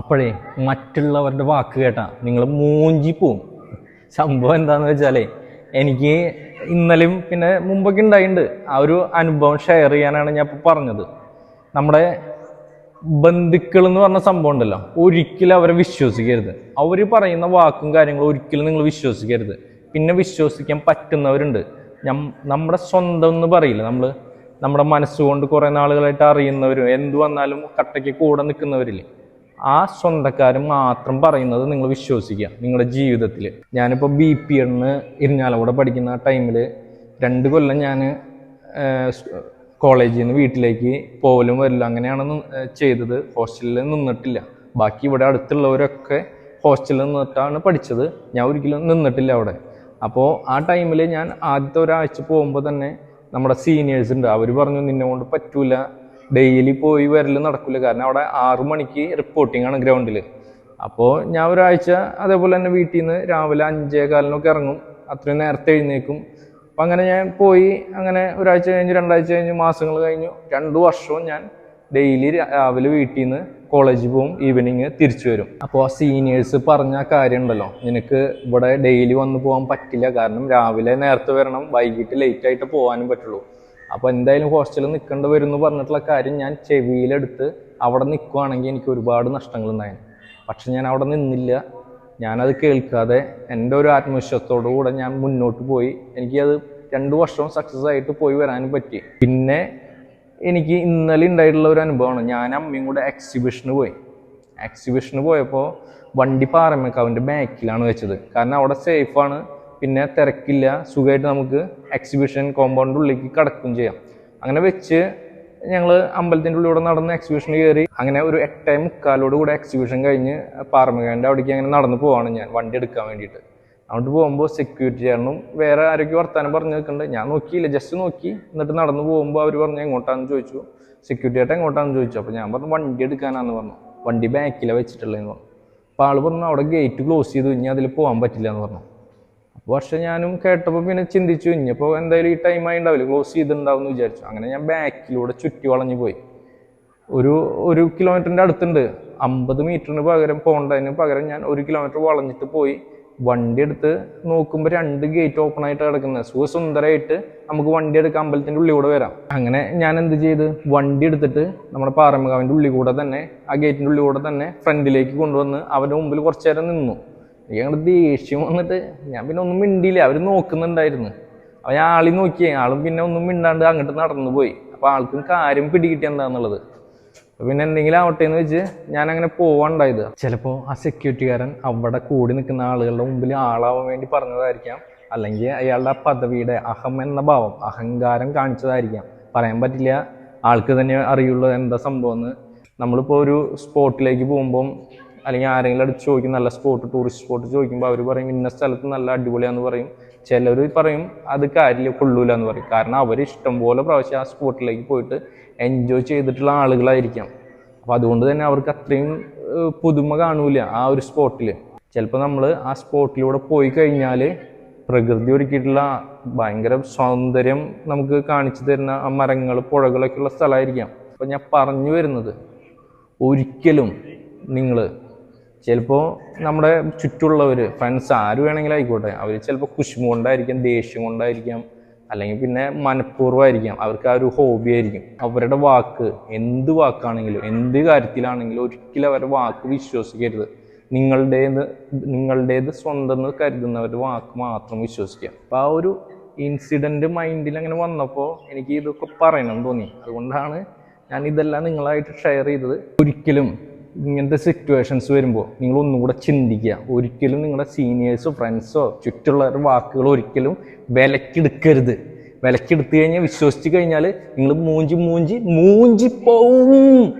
അപ്പോഴേ മറ്റുള്ളവരുടെ വാക്ക് കേട്ടാ നിങ്ങൾ മൂഞ്ചി പോവും സംഭവം എന്താന്ന് വെച്ചാലേ എനിക്ക് ഇന്നലെയും പിന്നെ മുമ്പൊക്കെ ഉണ്ടായിട്ടുണ്ട്. ആ ഒരു അനുഭവം ഷെയർ ചെയ്യാനാണ് ഞാൻ ഇപ്പോൾ പറഞ്ഞത്. നമ്മുടെ ബന്ധുക്കൾ എന്ന് പറഞ്ഞ സംഭവം ഉണ്ടല്ലോ ഒരിക്കലും അവരെ വിശ്വസിക്കരുത്. അവർ പറയുന്ന വാക്കും കാര്യങ്ങളും ഒരിക്കലും നിങ്ങൾ വിശ്വസിക്കരുത്. പിന്നെ വിശ്വസിക്കാൻ പറ്റുന്നവരുണ്ട്. നമ്മുടെ സ്വന്തം എന്ന് പറയില്ല നമ്മൾ നമ്മുടെ മനസ്സുകൊണ്ട് കുറേ നാളുകളായിട്ട് അറിയുന്നവരും എന്തു വന്നാലും കട്ടയ്ക്ക് കൂടെ നിൽക്കുന്നവരില്ലേ? ആ സ്വന്തക്കാർ മാത്രം പറയുന്നത് നിങ്ങൾ വിശ്വസിക്കുക നിങ്ങളുടെ ജീവിതത്തിൽ ഞാനിപ്പോൾ ബി പി എണ്ണ് ഇരിഞ്ഞാലവിടെ പഠിക്കുന്ന ടൈമിൽ രണ്ട് കൊല്ലം ഞാൻ കോളേജിൽ നിന്ന് വീട്ടിലേക്ക് പോലും വരില്ല അങ്ങനെയാണ് ചെയ്തത്. ഹോസ്റ്റലിൽ നിന്നിട്ടില്ല. ബാക്കി ഇവിടെ അടുത്തുള്ളവരൊക്കെ ഹോസ്റ്റലിൽ നിന്നിട്ടാണ് പഠിച്ചത്. ഞാൻ ഒരിക്കലും നിന്നിട്ടില്ല അവിടെ. അപ്പോൾ ആ ടൈമിൽ ഞാൻ ആദ്യത്തെ ഒരാഴ്ച പോകുമ്പോൾ തന്നെ നമ്മുടെ സീനിയേഴ്സ് ഉണ്ട്. അവർ പറഞ്ഞു നിന്നെ കൊണ്ട് പറ്റൂല. ഡെയിലി പോയി വരൽ നടക്കില്ല കാരണം അവിടെ ആറു മണിക്ക് റിപ്പോർട്ടിംഗ് ആണ് ഗ്രൗണ്ടിൽ അപ്പോൾ ഞാൻ ഒരാഴ്ച അതേപോലെ തന്നെ വീട്ടിൽ നിന്ന് രാവിലെ അഞ്ചേ കാലിനൊക്കെ ഇറങ്ങും. അത്രയും നേരത്തെ എഴുന്നേക്കും അപ്പം അങ്ങനെ ഞാൻ പോയി. അങ്ങനെ ഒരാഴ്ച കഴിഞ്ഞ് രണ്ടാഴ്ച കഴിഞ്ഞ് മാസങ്ങൾ കഴിഞ്ഞു. രണ്ട് വർഷവും ഞാൻ ഡെയിലി രാവിലെ വീട്ടിൽ നിന്ന് കോളേജിൽ പോവും ഈവനിങ് തിരിച്ചു വരും. അപ്പോൾ ആ സീനിയേഴ്സ് പറഞ്ഞ കാര്യം ഉണ്ടല്ലോ. നിനക്ക് ഇവിടെ ഡെയിലി വന്ന് പോകാൻ പറ്റില്ല. കാരണം രാവിലെ നേരത്തെ വരണം. വൈകിട്ട് ലേറ്റ് ആയിട്ട് പോകാനും പറ്റുള്ളൂ. അപ്പോൾ എന്തായാലും ഹോസ്റ്റലിൽ നിൽക്കേണ്ടി വരും എന്ന് പറഞ്ഞിട്ടുള്ള കാര്യം ഞാൻ ചെവിയിലെടുത്ത് അവിടെ നിൽക്കുവാണെങ്കിൽ എനിക്ക് ഒരുപാട് നഷ്ടങ്ങൾ ഉണ്ടായിരുന്നു പക്ഷെ ഞാൻ അവിടെ നിന്നില്ല. ഞാനത് കേൾക്കാതെ എന്റെ ഒരു ആത്മവിശ്വാസത്തോടു കൂടെ ഞാൻ മുന്നോട്ട് പോയി. എനിക്കത് രണ്ട് വർഷവും സക്സസ് ആയിട്ട് പോയി വരാനും പറ്റി. പിന്നെ എനിക്ക് ഇന്നലെ ഉണ്ടായിട്ടുള്ള ഒരു അനുഭവമാണ്. ഞാൻ അമ്മയും കൂടെ എക്സിബിഷന് പോയി. എക്സിബിഷന് പോയപ്പോൾ വണ്ടി പാറമേക്കാവിന്റെ ബാക്കിലാണ് വെച്ചത്. കാരണം അവിടെ സേഫാണ് പിന്നെ തിരക്കില്ല സുഖമായിട്ട് നമുക്ക് എക്സിബിഷൻ കോമ്പൗണ്ട് ഉള്ളിലേക്ക് കടക്കുകയും ചെയ്യാം. അങ്ങനെ വെച്ച് ഞങ്ങൾ അമ്പലത്തിന്റെ ഉള്ളിലൂടെ നടന്ന് എക്സിബിഷൻ കയറി അങ്ങനെ ഒരു എട്ടേ മുക്കാലോട് കൂടെ എക്സിബിഷൻ കഴിഞ്ഞ് പാറമകാന്റെ അവിടേക്ക് അങ്ങനെ നടന്ന് പോവാണ് ഞാൻ വണ്ടി എടുക്കാൻ വേണ്ടിയിട്ട്. അങ്ങോട്ട് പോകുമ്പോൾ സെക്യൂരിറ്റി ചേട്ടനും വേറെ ആരൊക്കെ വർത്താനം പറഞ്ഞു നിൽക്കുന്നുണ്ട്. ഞാൻ നോക്കിയില്ല ജസ്റ്റ് നോക്കി. എന്നിട്ട് നടന്നു പോകുമ്പോൾ അവർ പറഞ്ഞു എങ്ങോട്ടാണെന്ന് ചോദിച്ചു? സെക്യൂരിറ്റി ആയിട്ട് എങ്ങോട്ടാണെന്ന് ചോദിച്ചു. അപ്പോൾ ഞാൻ പറഞ്ഞു വണ്ടി എടുക്കാനാന്ന് പറഞ്ഞു. വണ്ടി ബാക്കിലാണ് വെച്ചിട്ടുള്ളതെന്ന് പറഞ്ഞു. അപ്പോൾ ആൾ പറഞ്ഞു അവിടെ ഗേറ്റ് ക്ലോസ് ചെയ്തു. ഇനി അതിൽ പോകാൻ പറ്റില്ല എന്ന് പറഞ്ഞു. പക്ഷെ ഞാനും കേട്ടപ്പോൾ പിന്നെ ചിന്തിച്ചു ഇനിയിപ്പോൾ എന്തായാലും ഈ ടൈം ആയി ഉണ്ടാവില്ല ക്ലോസ് ചെയ്തിട്ടുണ്ടാവും എന്ന് വിചാരിച്ചു. അങ്ങനെ ഞാൻ ബാക്കിലൂടെ ചുറ്റി വളഞ്ഞു പോയി. ഒരു ഒരു കിലോമീറ്ററിന്റെ അടുത്തുണ്ട്. അമ്പത് മീറ്ററിന് പകരം പോകേണ്ടതിന് പകരം ഞാൻ ഒരു കിലോമീറ്റർ വളഞ്ഞിട്ട് പോയി. വണ്ടി എടുത്ത് നോക്കുമ്പോൾ രണ്ട് ഗേറ്റ് ഓപ്പൺ ആയിട്ട് കിടക്കുന്നത് സുഖസുന്ദരമായിട്ട് നമുക്ക് വണ്ടി എടുക്കാൻ അമ്പലത്തിന്റെ ഉള്ളി കൂടെ വരാം. അങ്ങനെ ഞാൻ എന്ത് ചെയ്ത്? വണ്ടി എടുത്തിട്ട് നമ്മുടെ പാറമകാവിന്റെ ഉള്ളിൽ കൂടെ തന്നെ ആ ഗേറ്റിന്റെ ഉള്ളിൽ കൂടെ തന്നെ ഫ്രണ്ടിലേക്ക് കൊണ്ടുവന്ന് അവന്റെ മുമ്പിൽ കുറച്ച് നേരം നിന്നു. എനിക്ക് ദേഷ്യം വന്നിട്ട് ഞാൻ പിന്നെ ഒന്നും മിണ്ടിയില്ല. അവർ നോക്കുന്നുണ്ടായിരുന്നു. അപ്പോൾ ഞാൻ ആളി നോക്കിയേ. ആളും പിന്നെ ഒന്നും മിണ്ടാണ്ട് അങ്ങോട്ട് നടന്നു പോയി. അപ്പോൾ ആൾക്കും കാര്യം പിടികിട്ടി എന്താന്നുള്ളത്. അപ്പൊ പിന്നെ എന്തെങ്കിലും ആവട്ടെ എന്ന് വെച്ച് ഞാൻ അങ്ങനെ പോവാണ്ടായത് ചിലപ്പോൾ ആ സെക്യൂരിറ്റിക്കാരൻ അവിടെ കൂടി നിൽക്കുന്ന ആളുകളുടെ മുമ്പിൽ ആളാവാൻ വേണ്ടി പറഞ്ഞതായിരിക്കാം. അല്ലെങ്കിൽ അയാളുടെ പദവിയുടെ അഹം എന്ന ഭാവം അഹങ്കാരം കാണിച്ചതായിരിക്കാം. പറയാൻ പറ്റില്ല ആൾക്ക് തന്നെ അറിയുള്ളൂ എന്താ സംഭവം എന്ന് നമ്മളിപ്പോൾ ഒരു സ്പോട്ടിലേക്ക് പോകുമ്പം അല്ലെങ്കിൽ ആരെങ്കിലും അടുത്ത് ചോദിക്കും നല്ല സ്പോട്ട് ടൂറിസ്റ്റ് സ്പോട്ട് ചോദിക്കുമ്പോൾ അവർ പറയും ഇന്ന സ്ഥലത്ത് നല്ല അടിപൊളിയാന്ന് പറയും. ചിലർ പറയും അത് കാര്യമില്ല കൊള്ളൂല എന്ന് പറയും. കാരണം അവർ ഇഷ്ടംപോലെ പ്രാവശ്യം ആ സ്പോട്ടിലേക്ക് പോയിട്ട് എൻജോയ് ചെയ്തിട്ടുള്ള ആളുകളായിരിക്കാം. അപ്പോൾ അതുകൊണ്ട് തന്നെ അവർക്ക് അത്രയും പുതുമ കാണൂല ആ ഒരു സ്പോട്ടിൽ ചിലപ്പോൾ നമ്മൾ ആ സ്പോട്ടിലൂടെ പോയി കഴിഞ്ഞാൽ പ്രകൃതി ഒരുക്കിയിട്ടുള്ള ഭയങ്കര സൗന്ദര്യം നമുക്ക് കാണിച്ചു തരുന്ന ആ മരങ്ങൾ പുഴകളൊക്കെയുള്ള സ്ഥലമായിരിക്കാം. അപ്പം ഞാൻ പറഞ്ഞു വരുന്നത് ഒരിക്കലും നിങ്ങൾ ചിലപ്പോൾ നമ്മുടെ ചുറ്റുള്ളവർ ഫ്രണ്ട്സ് ആര് വേണമെങ്കിലും ആയിക്കോട്ടെ അവർ ചിലപ്പോൾ കുശുമ കൊണ്ടായിരിക്കാം ദേഷ്യം കൊണ്ടായിരിക്കാം അല്ലെങ്കിൽ പിന്നെ മനഃപൂർവമായിരിക്കാം അവർക്ക് ആ ഒരു ഹോബി ആയിരിക്കും. അവരുടെ വാക്ക് എന്ത് വാക്കാണെങ്കിലും എന്ത് കാര്യത്തിലാണെങ്കിലും ഒരിക്കലും അവരുടെ വാക്ക് വിശ്വസിക്കരുത്. നിങ്ങളുടേത് നിങ്ങളുടേത് സ്വന്തം എന്ന് കരുതുന്നവരുടെ വാക്ക് മാത്രം വിശ്വസിക്കുക. അപ്പോൾ ആ ഒരു ഇൻസിഡന്റ് മൈൻഡിൽ അങ്ങനെ വന്നപ്പോൾ എനിക്ക് ഇതൊക്കെ പറയണം തോന്നി. അതുകൊണ്ടാണ് ഞാൻ ഇതെല്ലാം നിങ്ങളായിട്ട് ഷെയർ ചെയ്തത്. ഒരിക്കലും ഇങ്ങനത്തെ സിറ്റുവേഷൻസ് വരുമ്പോൾ നിങ്ങൾ ഒന്നും കൂടെ ചിന്തിക്കുക. ഒരിക്കലും നിങ്ങളുടെ സീനിയേഴ്സോ ഫ്രണ്ട്സോ ചുറ്റുള്ളവരുടെ വാക്കുകൾ ഒരിക്കലും വിലക്കെടുക്കരുത്. വിലക്കെടുത്തു കഴിഞ്ഞാൽ വിശ്വസിച്ച് കഴിഞ്ഞാൽ നിങ്ങൾ മൂഞ്ചി മൂഞ്ചി മൂഞ്ചി പോവും